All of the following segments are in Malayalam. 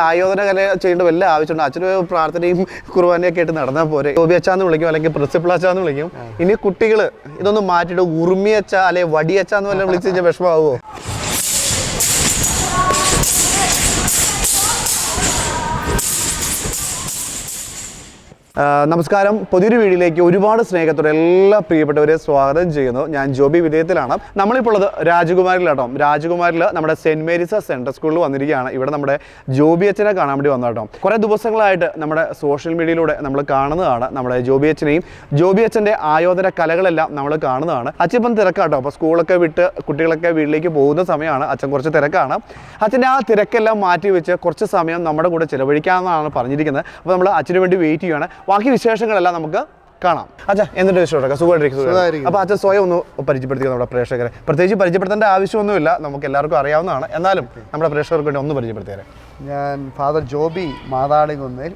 ആയോധന കല ചെയ്യേണ്ട വല്ല ആവശ്യമുണ്ട്? അച്ഛന് പ്രാർത്ഥനയും കുർബാനയൊക്കെ ആയിട്ട് നടന്നാൽ പോരെ. ഗോപി അച്ചാന്ന് വിളിക്കും അല്ലെങ്കിൽ പ്രിൻസിപ്പൾ അച്ചാന്ന് വിളിക്കും. ഇനി കുട്ടികൾ ഇതൊന്നും മാറ്റിയിട്ട് ഉറുമിയച്ച അല്ലെ വടി അച്ചാന്ന് വല്ല വിളിച്ച് കഴിഞ്ഞാൽ വിഷമാവോ നമസ്കാരം. പുതിയൊരു വീഡിയോയിലേക്ക് ഒരുപാട് സ്നേഹത്തോടെ എല്ലാ പ്രിയപ്പെട്ടവരെ സ്വാഗതം ചെയ്യുന്നു. ഞാൻ ജോബി വിജയത്തിലാണ്. നമ്മളിപ്പോൾ ഉള്ളത് രാജകുമാരിലാട്ടോ. രാജകുമാരിൽ നമ്മുടെ സെന്റ് മേരീസ് സെൻട്രൽ സ്കൂളിൽ വന്നിരിക്കുകയാണ്. ഇവിടെ നമ്മുടെ ജോബി അച്ഛനെ കാണാൻ വേണ്ടി വന്നാട്ടോ കുറേ ദിവസങ്ങളായിട്ട് നമ്മുടെ സോഷ്യൽ മീഡിയയിലൂടെ നമ്മൾ കാണുന്നതാണ് നമ്മുടെ ജോബി അച്ഛനെയും ജോബി അച്ഛന്റെ ആയോധന കലകളെല്ലാം നമ്മൾ കാണുന്നതാണ്. അച്ഛൻ ഇപ്പം തിരക്കാട്ടോ. അപ്പോൾ സ്കൂളൊക്കെ വിട്ട് കുട്ടികളൊക്കെ വീട്ടിലേക്ക് പോകുന്ന സമയമാണ്. അച്ഛൻ കുറച്ച് തിരക്കാണ്. അച്ഛന്റെ ആ തിരക്കെല്ലാം മാറ്റി വെച്ച് കുറച്ച് സമയം നമ്മുടെ കൂടെ ചിലവഴിക്കാമെന്നാണ് പറഞ്ഞിരിക്കുന്നത്. അപ്പോൾ നമ്മൾ അച്ഛന് വേണ്ടി വെയിറ്റ് ചെയ്യുകയാണ് ബാക്കി വിശേഷങ്ങളെല്ലാം നമുക്ക് കാണാം. അച്ഛാ എന്നിട്ട് വിശേഷം സുഖമായിട്ടിരിക്കും അപ്പൊ അപ്പോൾ അച്ഛൻ സ്വയം ഒന്ന് പരിചയപ്പെടുത്തി നമ്മുടെ പ്രേക്ഷകരെ. പ്രത്യേകിച്ച് പരിചയപ്പെടുത്തേണ്ട ആവശ്യമൊന്നുമില്ല. നമുക്ക് എല്ലാവർക്കും അറിയാവുന്നതാണ്. എന്നാലും നമ്മുടെ പ്രേക്ഷകർക്ക് വേണ്ടി ഒന്ന് പരിചയപ്പെടുത്തിയാൽ ഞാൻ ഫാദർ ജോബി മാതാളികുന്നിൽ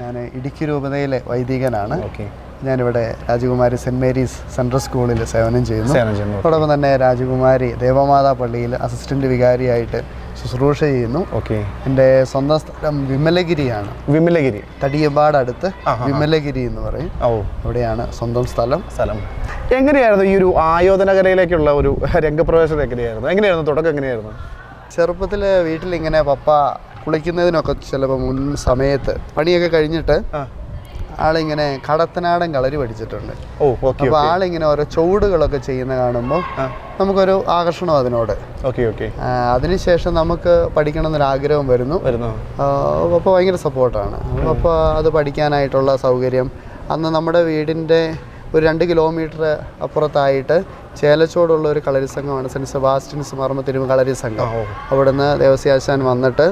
ഞാൻ ഇടുക്കി രൂപതയിലെ വൈദികനാണ്. ഞാനിവിടെ രാജകുമാരി സെന്റ് മേരീസ് സെൻട്രൽ സ്കൂളിൽ സേവനം ചെയ്യുന്നു. അതോടൊപ്പം തന്നെ രാജകുമാരി ദേവമാതാ പള്ളിയിൽ അസിസ്റ്റന്റ് വികാരിയായിട്ട് ശുശ്രൂഷ ചെയ്യുന്നു. ഓക്കെ. എന്റെ സ്വന്തം സ്ഥലം വിമലഗിരിയാണ്. വിമലഗിരി. തടിയമ്പാട് അടുത്ത് വിമലഗിരി എന്ന് പറയും. ഓ. അവിടെയാണ് സ്വന്തം സ്ഥലം. സ്ഥലം. എങ്ങനെയായിരുന്നു ഈ ഒരു ആയോധന കലയിലേക്കുള്ള ഒരു രംഗപ്രവേശനം എങ്ങനെയായിരുന്നു? എങ്ങനെയായിരുന്നു? തുടക്കം എങ്ങനെയായിരുന്നു? ചെറുപ്പത്തിൽ വീട്ടിലിങ്ങനെ പപ്പ കുളിക്കുന്നതിനൊക്കെ ചിലപ്പോൾ മുൻ സമയത്ത് പണിയൊക്കെ കഴിഞ്ഞിട്ട് ആളിങ്ങനെ കടത്തനാടൻ കളരി പഠിച്ചിട്ടുണ്ട്. ഓ അപ്പോൾ ആളിങ്ങനെ ഓരോ ചുവടുകളൊക്കെ ചെയ്യുന്ന കാണുമ്പോൾ നമുക്കൊരു ആകർഷണം അതിനോട്. Okay okay. അതിനുശേഷം നമുക്ക് പഠിക്കണം എന്നൊരു ആഗ്രഹം വരുന്നു അപ്പോൾ ഭയങ്കര സപ്പോർട്ടാണ്. അപ്പോൾ അത് പഠിക്കാനായിട്ടുള്ള സൗകര്യം. അന്ന് നമ്മുടെ വീടിന്റെ ഒരു രണ്ട് കിലോമീറ്റർ അപ്പുറത്തായിട്ട് ചേലച്ചോടുള്ള ഒരു കളരി സംഘമാണ് സെന്റ് സെബാസ്റ്റ്യൻസ് മർമ്മ തിരുമ കളരി സംഘം. അവിടുന്ന് ദേവസ്യാശാൻ വന്നിട്ട്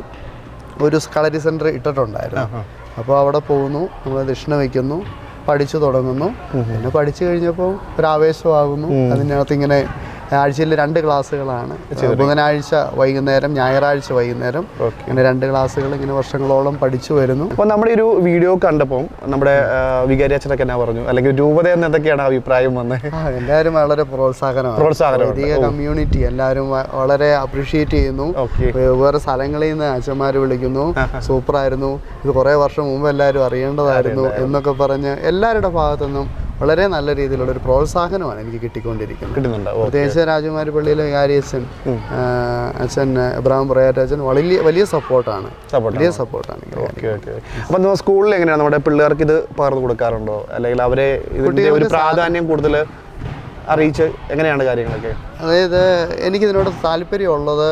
ഒരു കളരി സെന്റർ ഇട്ടിട്ടുണ്ടായിരുന്നു. അപ്പോൾ അവിടെ പോകുന്നു നമ്മൾ ദക്ഷിണ വയ്ക്കുന്നു പഠിച്ചു തുടങ്ങുന്നു. പിന്നെ പഠിച്ചു കഴിഞ്ഞപ്പോൾ ഒരു ആവേശമാകുന്നു. അതിനകത്ത് ഇങ്ങനെ ആഴ്ചയിൽ രണ്ട് ക്ലാസ്സുകളാണ്. ബുധനാഴ്ച വൈകുന്നേരം ഞായറാഴ്ച വൈകുന്നേരം ഇങ്ങനെ രണ്ട് ക്ലാസ്സുകൾ ഇങ്ങനെ വർഷങ്ങളോളം പഠിച്ചു വരുന്നു. അപ്പോൾ നമ്മുടെ ഒരു വീഡിയോ കണ്ടപ്പോൾ നമ്മുടെ ആ, വികാരി അച്ഛനൊക്കെ എന്നാ പറഞ്ഞു? അല്ലെങ്കിൽ രൂപത എന്ന് എന്തൊക്കെയാണ് അഭിപ്രായം വന്നത് എല്ലാവരും വളരെ പ്രോത്സാഹനമാണ്. പ്രോത്സാഹനം പുതിയ കമ്മ്യൂണിറ്റി എല്ലാവരും വളരെ അപ്രീഷിയേറ്റ് ചെയ്യുന്നു. വേറെ സ്ഥലങ്ങളിൽ നിന്ന് അച്ഛന്മാർ വിളിക്കുന്നു. സൂപ്പറായിരുന്നു. ഇത് കുറേ വർഷം മുമ്പ് എല്ലാവരും അറിയേണ്ടതായിരുന്നു. എന്നൊക്കെ പറഞ്ഞ് എല്ലാവരുടെ ഭാഗത്തുനിന്നും വളരെ നല്ല രീതിയിലുള്ള ഒരു പ്രോത്സാഹനമാണ് എനിക്ക് കിട്ടിക്കൊണ്ടിരിക്കുന്നത്. കിട്ടുന്നുണ്ട്. പ്രത്യേകിച്ച് രാജകുമാരി പള്ളിയിലെ വികാരി അച്ഛൻ അച്ഛൻ ഇബ്രാഹിം പ്രയാറ്റ് അച്ഛൻ വലിയ വലിയ സപ്പോർട്ടാണ്. വലിയ സപ്പോർട്ടാണ് അപ്പൊ സ്കൂളിൽ എങ്ങനെയാണ്? നമ്മുടെ പിള്ളേർക്ക് ഇത് പകർന്നു കൊടുക്കാറുണ്ടോ? അല്ലെങ്കിൽ അവരെ ഒരു പ്രാധാന്യം കൂടുതൽ അറിയിച്ച് എങ്ങനെയാണ് കാര്യങ്ങളൊക്കെ? അതായത് എനിക്കിതിനോട് താല്പര്യമുള്ളത്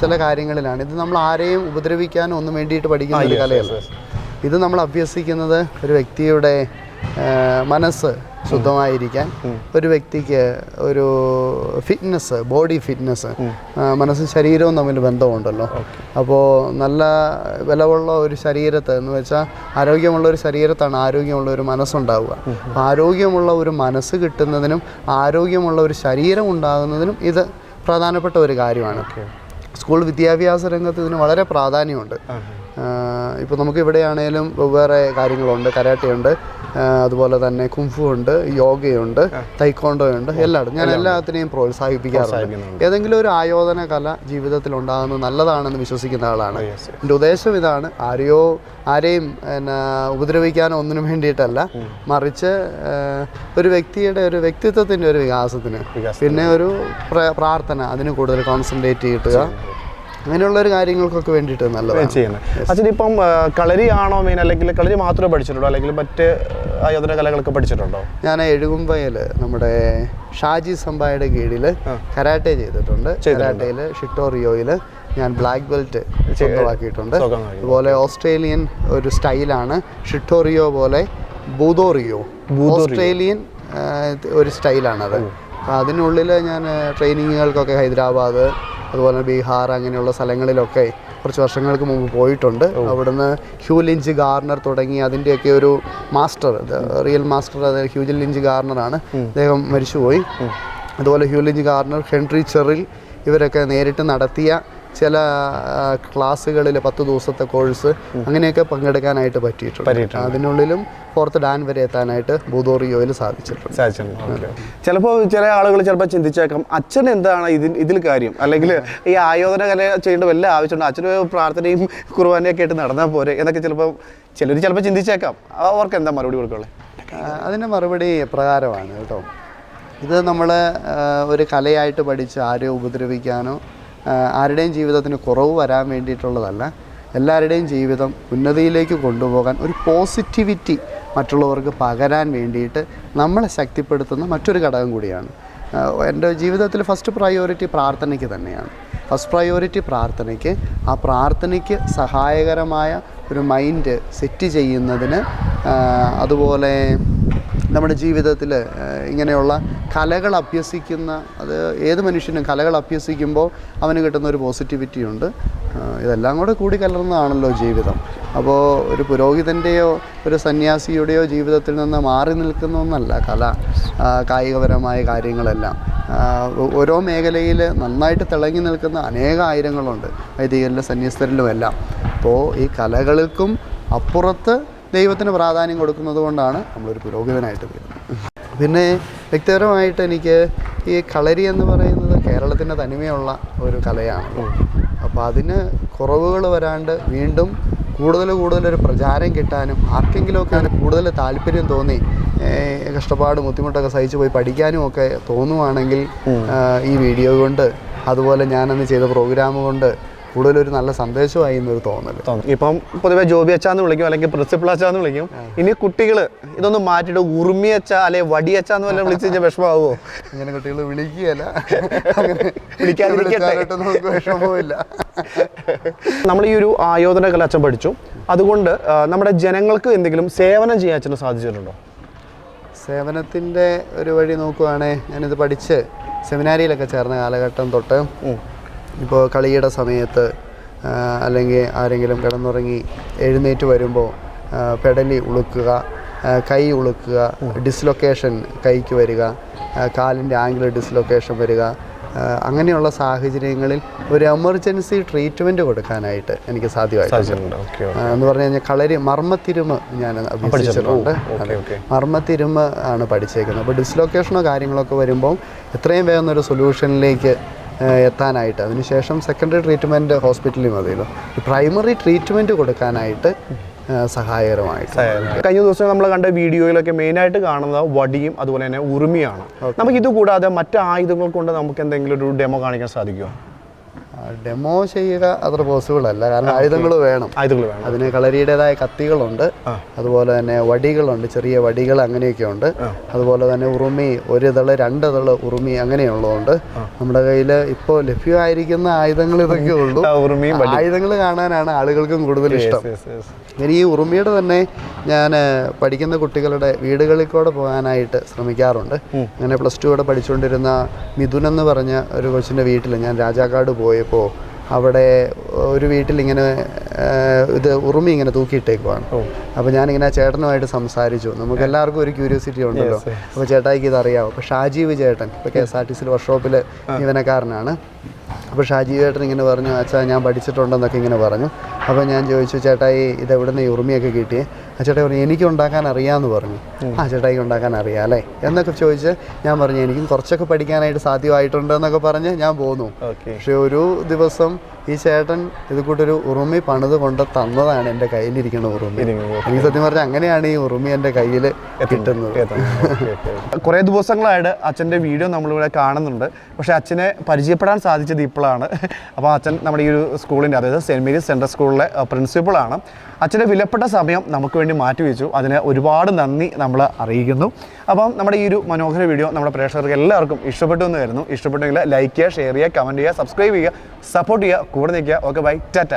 ചില കാര്യങ്ങളിലാണ്. ഇത് നമ്മൾ ആരെയും ഉപദ്രവിക്കാനോ ഒന്നും വേണ്ടിയിട്ട് പഠിക്കുന്ന ഒരു കലയല്ല. ഇത് നമ്മൾ അഭ്യസിക്കുന്നത് ഒരു വ്യക്തിയുടെ മനസ്സ് ശുദ്ധമായിരിക്കാൻ ഒരു വ്യക്തിക്ക് ഒരു ഫിറ്റ്നസ് ബോഡി ഫിറ്റ്നസ് മനസ്സും ശരീരവും തമ്മിൽ ബന്ധമുണ്ടല്ലോ. അപ്പോൾ നല്ല വിലവുള്ള ഒരു ശരീരത്ത് എന്ന് വെച്ചാൽ ആരോഗ്യമുള്ള ഒരു ശരീരത്താണ് ആരോഗ്യമുള്ള ഒരു മനസ്സുണ്ടാവുക. അപ്പോൾ ആരോഗ്യമുള്ള ഒരു മനസ്സ് കിട്ടുന്നതിനും ആരോഗ്യമുള്ള ഒരു ശരീരം ഉണ്ടാകുന്നതിനും ഇത് പ്രധാനപ്പെട്ട ഒരു കാര്യമാണ്. സ്കൂൾ വിദ്യാഭ്യാസ രംഗത്ത് ഇതിന് വളരെ പ്രാധാന്യമുണ്ട്. ഇപ്പോൾ നമുക്ക് ഇവിടെയാണേലും വെവ്വേറെ കാര്യങ്ങളുണ്ട്. കരാട്ടയുണ്ട്. അതുപോലെ തന്നെ കുംഫു ഉണ്ട് യോഗയുണ്ട് തൈക്കോണ്ടോ ഉണ്ട് എല്ലായിടും ഞാൻ എല്ലാത്തിനെയും പ്രോത്സാഹിപ്പിക്കാറുണ്ട്. ഏതെങ്കിലും ഒരു ആയോധന കല ജീവിതത്തിൽ ഉണ്ടാകുന്നത് നല്ലതാണെന്ന് വിശ്വസിക്കുന്ന ആളാണ്. എന്റെ ഉദ്ദേശം ഇതാണ് ആരെയോ ആരെയും എന്നാ ഉപദ്രവിക്കാനോ ഒന്നിനും വേണ്ടിയിട്ടല്ല. മറിച്ച് ഒരു വ്യക്തിയുടെ ഒരു വ്യക്തിത്വത്തിന്റെ ഒരു വികാസത്തിന്. പിന്നെ ഒരു പ്രാർത്ഥന അതിന് കൂടുതൽ കോൺസെൻട്രേറ്റ് കിട്ടുക അങ്ങനെയുള്ള ഒരു കാര്യങ്ങൾക്കൊക്കെ വേണ്ടിയിട്ട് നല്ലതാണ്. ചെയ്യുന്നത്. അച്ഛൻ ഇപ്പം കളരി കളരിയാണോ മെയിൻ അല്ലെങ്കിൽ കളരി മാത്രമേ പഠിച്ചിട്ടുള്ളൂ? അല്ലെങ്കിൽ മറ്റ് ആയോധന കലകളൊക്കെ പഠിച്ചിട്ടുണ്ടോ? ഞാൻ എഴുകുമ്പയിൽ നമ്മുടെ ഷാജി സംബായുടെ കീഴിൽ കരാട്ടെ ചെയ്തിട്ടുണ്ട്. കരാട്ടയിൽ ഷിട്ടോറിയോയിൽ ഞാൻ ബ്ലാക്ക് ബെൽറ്റ് സ്വന്തമാക്കിയിട്ടുണ്ട്. സ്വന്തമാക്കി. അതുപോലെ ഓസ്ട്രേലിയൻ ഒരു സ്റ്റൈലാണ് ഷിട്ടോറിയോ പോലെ ബൂതോറിയോ ഓസ്ട്രേലിയൻ ഒരു സ്റ്റൈലാണത്. അതിനുള്ളിൽ ഞാൻ ട്രെയിനിങ്ങുകൾക്കൊക്കെ ഹൈദരാബാദ് അതുപോലെ ബീഹാർ അങ്ങനെയുള്ള സ്ഥലങ്ങളിലൊക്കെ കുറച്ച് വർഷങ്ങൾക്ക് മുമ്പ് പോയിട്ടുണ്ട്. അവിടുന്ന് ഹ്യൂ ലിഞ്ച് ഗാർണർ തുടങ്ങി അതിന്റെയൊക്കെ ഒരു മാസ്റ്റർ റിയൽ മാസ്റ്റർ അതായത് ഹ്യൂജൻ ലിഞ്ച് ഗാർണറാണ്. അദ്ദേഹം മരിച്ചുപോയി. അതുപോലെ Hugh Lynch Garner Henry Cheryl ഇവരൊക്കെ നേരിട്ട് നടത്തിയ ചില ക്ലാസ്സുകളിൽ പത്ത് ദിവസത്തെ കോഴ്സ് അങ്ങനെയൊക്കെ പങ്കെടുക്കാനായിട്ട് പറ്റിയിട്ടുണ്ട്. അതിനുള്ളിലും ഫോർത്ത് ഡാൻ വരെ എത്താനായിട്ട് ബൂതോറിയോയിൽ സാധിച്ചിട്ടുണ്ട്. സാധിച്ചിട്ടുണ്ട്. ചിലപ്പോൾ ചില ആളുകൾ ചിലപ്പോൾ ചിന്തിച്ചേക്കാം അച്ഛൻ എന്താണ് ഇതിൽ ഇതിൽ കാര്യം? അല്ലെങ്കിൽ ഈ ആയോധന കല ചെയ്യേണ്ട വല്ല ആവശ്യമുണ്ട്? അച്ഛന് പ്രാർത്ഥനയും കുർബാനയൊക്കെ ആയിട്ട് നടന്നാൽ പോരെ എന്നൊക്കെ ചിലപ്പോൾ ചിലർ ചിലപ്പോൾ ചിന്തിച്ചേക്കാം. അവർക്ക് എന്താ മറുപടി കൊടുക്കുള്ളത് അതിന്റെ മറുപടി പ്രകാരമാണ് കേട്ടോ. ഇത് നമ്മൾ ഒരു കലയായിട്ട് പഠിച്ച് ആരെയും ഉപദ്രവിക്കാനോ ആരുടെയും ജീവിതത്തിന് കുറവ് വരാൻ വേണ്ടിയിട്ടുള്ളതല്ല എല്ലാവരുടെയും ജീവിതം ഉന്നതിയിലേക്ക് കൊണ്ടുപോകാൻ ഒരു പോസിറ്റിവിറ്റി മറ്റുള്ളവർക്ക് പകരാൻ വേണ്ടിയിട്ട് നമ്മളെ ശക്തിപ്പെടുത്തുന്ന മറ്റൊരു ഘടകം കൂടിയാണ്. എന്റെ ജീവിതത്തിൽ ഫസ്റ്റ് പ്രയോറിറ്റി പ്രാർത്ഥനയ്ക്ക് തന്നെയാണ്. ഫസ്റ്റ് പ്രയോറിറ്റി പ്രാർത്ഥനയ്ക്ക് ആ പ്രാർത്ഥനയ്ക്ക് സഹായകരമായ ഒരു മൈൻഡ് സെറ്റ് ചെയ്യുന്നതിന് അതുപോലെ നമ്മുടെ ജീവിതത്തിൽ ഇങ്ങനെയുള്ള കലകൾ അഭ്യസിക്കുന്ന അത് ഏത് മനുഷ്യനും കലകൾ അഭ്യസിക്കുമ്പോൾ അവന് കിട്ടുന്ന ഒരു പോസിറ്റിവിറ്റി ഉണ്ട്. ഇതെല്ലാം കൂടെ കൂടി കലർന്നതാണല്ലോ ജീവിതം. അപ്പോൾ ഒരു പുരോഹിതന്റെയോ ഒരു സന്യാസിയുടെയോ ജീവിതത്തിൽ നിന്ന് മാറി നിൽക്കുന്ന ഒന്നല്ല കല കായികപരമായ കാര്യങ്ങളെല്ലാം. ഓരോ മേഖലയിൽ നന്നായിട്ട് തിളങ്ങി നിൽക്കുന്ന അനേക ആയിരങ്ങളുണ്ട്. വൈദികരിലും സന്യസ്തരിലും എല്ലാം അപ്പോൾ ഈ കലകൾക്കും അപ്പുറത്ത് ദൈവത്തിന് പ്രാധാന്യം കൊടുക്കുന്നത് കൊണ്ടാണ് നമ്മളൊരു പുരോഹിതനായിട്ട് വരുന്നത്. പിന്നെ വ്യക്തിപരമായിട്ട് എനിക്ക് ഈ കളരി എന്ന് പറയുന്നത് കേരളത്തിന്റെ തനിമയുള്ള ഒരു കലയാണ്. അപ്പോൾ അതിന് കുറവുകൾ വരാണ്ട് വീണ്ടും കൂടുതൽ കൂടുതൽ ഒരു പ്രചാരം കിട്ടാനും ആർക്കെങ്കിലുമൊക്കെ അതിന് കൂടുതൽ താല്പര്യം തോന്നി കഷ്ടപ്പാട് ബുദ്ധിമുട്ടൊക്കെ സഹിച്ചു പോയി പഠിക്കാനും ഒക്കെ തോന്നുവാണെങ്കിൽ ഈ വീഡിയോ കൊണ്ട് അതുപോലെ ഞാനന്ന് ചെയ്ത പ്രോഗ്രാം കൊണ്ട് കൂടുതലൊരു നല്ല സന്ദേശമായി എന്നൊരു തോന്നൽ തോന്നും. ഇപ്പം പൊതുവെ ജോബി അച്ചാന്ന് വിളിക്കും അല്ലെങ്കിൽ പ്രിൻസിപ്പൾ അച്ചാന്ന് വിളിക്കും. ഇനി കുട്ടികൾ ഇതൊന്നും മാറ്റിയിട്ട് ഉറുമി അച്ച അല്ലെങ്കിൽ വടി അച്ചാന്ന് വല്ല വിളിച്ചു കഴിഞ്ഞാൽ വിഷമാവോ ഇങ്ങനെ കുട്ടികൾ വിളിക്കുകയല്ല. വിഷമവുമില്ല. നമ്മൾ ഈ ഒരു ആയോധന കല അച്ഛൻ പഠിച്ചു. അതുകൊണ്ട് നമ്മുടെ ജനങ്ങൾക്ക് എന്തെങ്കിലും സേവനം ചെയ്യാൻ അച്ഛന് സാധിച്ചിട്ടുണ്ടോ? സേവനത്തിന്റെ ഒരു വഴി നോക്കുവാണെങ്കിൽ ഞാനിത് പഠിച്ച് സെമിനാരിയിലൊക്കെ ചേർന്ന കാലഘട്ടം തൊട്ട് ഇപ്പോൾ കളിയുടെ സമയത്ത് അല്ലെങ്കിൽ ആരെങ്കിലും കിടന്നുറങ്ങി എഴുന്നേറ്റ് വരുമ്പോൾ പെടലി ഉളുക്കുക കൈ ഉളുക്കുക ഡിസ്ലൊക്കേഷൻ കൈക്ക് വരിക കാലിന്റെ ആംഗിൾ ഡിസ്ലൊക്കേഷൻ വരിക അങ്ങനെയുള്ള സാഹചര്യങ്ങളിൽ ഒരു എമർജൻസി ട്രീറ്റ്മെന്റ് കൊടുക്കാനായിട്ട് എനിക്ക് സാധ്യമായിട്ടുണ്ട്. എന്ന് പറഞ്ഞു കഴിഞ്ഞാൽ കളരി മർമ്മത്തിരുമ ഞാൻ അഭ്യസിച്ചിട്ടുണ്ട്. മർമ്മത്തിരുമ ആണ് പഠിച്ചേക്കുന്നത്. അപ്പോൾ ഡിസ്ലൊക്കേഷനോ കാര്യങ്ങളൊക്കെ വരുമ്പോൾ എത്രയും വേഗം ഒരു സൊല്യൂഷനിലേക്ക് എത്താനായിട്ട്. അതിനുശേഷം സെക്കൻഡറി ട്രീറ്റ്മെന്റ് ഹോസ്പിറ്റലിൽ മതിയല്ലോ പ്രൈമറി ട്രീറ്റ്മെന്റ് കൊടുക്കാനായിട്ട് സഹായകരമായിട്ട്. കഴിഞ്ഞ ദിവസം നമ്മൾ കണ്ട വീഡിയോയിലൊക്കെ മെയിനായിട്ട് കാണുന്നത് വടിയും അതുപോലെ തന്നെ ഉറുമിയാണ്. നമുക്ക് ഇത് കൂടാതെ മറ്റു ആയുധങ്ങൾ കൊണ്ട് നമുക്ക് എന്തെങ്കിലും ഒരു ഡെമോ കാണിക്കാൻ സാധിക്കുമോ ഡെമോ ചെയ്യുക അത്ര പോസിബിൾ അല്ല. കാരണം ആയുധങ്ങൾ വേണം. ആയുധങ്ങൾ വേണം. അതിന് കളരിയുടേതായ കത്തികളുണ്ട്. അതുപോലെ തന്നെ വടികളുണ്ട്. ചെറിയ വടികൾ അങ്ങനെയൊക്കെ ഉണ്ട്. അതുപോലെ തന്നെ ഉറുമി ഒരു ഇതൾ രണ്ട് ഇതൾ ഉറുമി അങ്ങനെയുള്ളതുകൊണ്ട് നമ്മുടെ കയ്യിൽ ഇപ്പോൾ ലഭ്യമായിരിക്കുന്ന ആയുധങ്ങൾ ഇതൊക്കെ ഉള്ളൂ. ആയുധങ്ങൾ കാണാനാണ് ആളുകൾക്കും കൂടുതൽ ഇഷ്ടം. ഇനി ഈ ഉറുമിയുടെ തന്നെ ഞാൻ പഠിക്കുന്ന കുട്ടികളുടെ വീടുകളിൽ കൂടെ പോകാനായിട്ട് ശ്രമിക്കാറുണ്ട്. അങ്ങനെ പ്ലസ് ടു കൂടെ പഠിച്ചുകൊണ്ടിരുന്ന മിഥുൻ എന്ന് പറഞ്ഞ ഒരു കൊച്ചിന്റെ വീട്ടിൽ ഞാൻ രാജാക്കാട് പോയപ്പോൾ അവിടെ ഒരു വീട്ടിൽ ഇങ്ങനെ ഇത് ഉറുമി ഇങ്ങനെ തൂക്കിയിട്ടേക്കുവാണ്. അപ്പോൾ ഞാനിങ്ങനെ ആ ചേട്ടനുമായിട്ട് സംസാരിച്ചു. നമുക്ക് എല്ലാവർക്കും ഒരു ക്യൂരിയോസിറ്റി ഉണ്ടല്ലോ. അപ്പോൾ ചേട്ടായിക്ക് ഇത് അറിയാമോ അപ്പോൾ ഷാജീവ് ചേട്ടൻ ഇപ്പോൾ കെ എസ് ആർ ടി സിയിൽ വർക്ക്ഷോപ്പിൽ ജീവനക്കാരനാണ് അപ്പോൾ ഷാജീവ് ചേട്ടൻ ഇങ്ങനെ പറഞ്ഞു അച്ഛാ ഞാൻ പഠിച്ചിട്ടുണ്ടെന്നൊക്കെ ഇങ്ങനെ പറഞ്ഞു. അപ്പോൾ ഞാൻ ചോദിച്ചു ചേട്ടായി ഇത് എവിടെ നിന്ന് ഈ ഉറുമിയൊക്കെ കിട്ടിയേ? ആ ചേട്ടൻ പറഞ്ഞു എനിക്ക് ഉണ്ടാക്കാൻ അറിയാമെന്ന് പറഞ്ഞു. ആ ചേട്ടായിക്ക് ഉണ്ടാക്കാൻ അറിയാം അല്ലേ? എന്നൊക്കെ ചോദിച്ച് ഞാൻ പറഞ്ഞു എനിക്കും കുറച്ചൊക്കെ പഠിക്കാനായിട്ട് സാധ്യമായിട്ടുണ്ട് എന്നൊക്കെ പറഞ്ഞ് ഞാൻ പോന്നു. പക്ഷെ പക്ഷേ ഒരു ദിവസം ഈ ചേട്ടൻ ഇത് കൂട്ടൊരു ഉറുമി പണിത് കൊണ്ട് തന്നതാണ് എന്റെ കയ്യിലിരിക്കുന്ന ഉറുമി. എനിക്ക് സത്യം പറഞ്ഞാൽ അങ്ങനെയാണ് ഈ ഉറുമി എന്റെ കയ്യിൽ കിട്ടുന്നത്. കുറേ ദിവസങ്ങളായിട്ട് അച്ഛന്റെ വീഡിയോ നമ്മളിവിടെ കാണുന്നുണ്ട്. പക്ഷേ അച്ഛനെ പരിചയപ്പെടാൻ സാധിച്ചത് ഇപ്പോഴാണ്. അപ്പോൾ അച്ഛൻ നമ്മുടെ ഈ ഒരു സ്കൂളിന്റെ അതായത് സെന്റ് മേരീസ് സെൻട്രൽ സ്കൂളിലെ പ്രിൻസിപ്പളാണ്. അച്ഛന്റെ വിലപ്പെട്ട സമയം നമുക്ക് വേണ്ടി മാറ്റിവെച്ചു അതിന് ഒരുപാട് നന്ദി നമ്മൾ അറിയിക്കുന്നു. അപ്പം നമ്മുടെ ഈ ഒരു മനോഹര വീഡിയോ നമ്മുടെ പ്രേക്ഷകർക്ക് എല്ലാവർക്കും ഇഷ്ടപ്പെട്ടു എന്ന് കരുതുന്നു. ഇഷ്ടപ്പെട്ടെങ്കിൽ ലൈക്ക് ചെയ്യുക ഷെയർ ചെയ്യുക കമന്റ് ചെയ്യുക സബ്സ്ക്രൈബ് ചെയ്യുക സപ്പോർട്ട് ചെയ്യുക. കൂടെ നിൽക്കുക. Okay bye Tata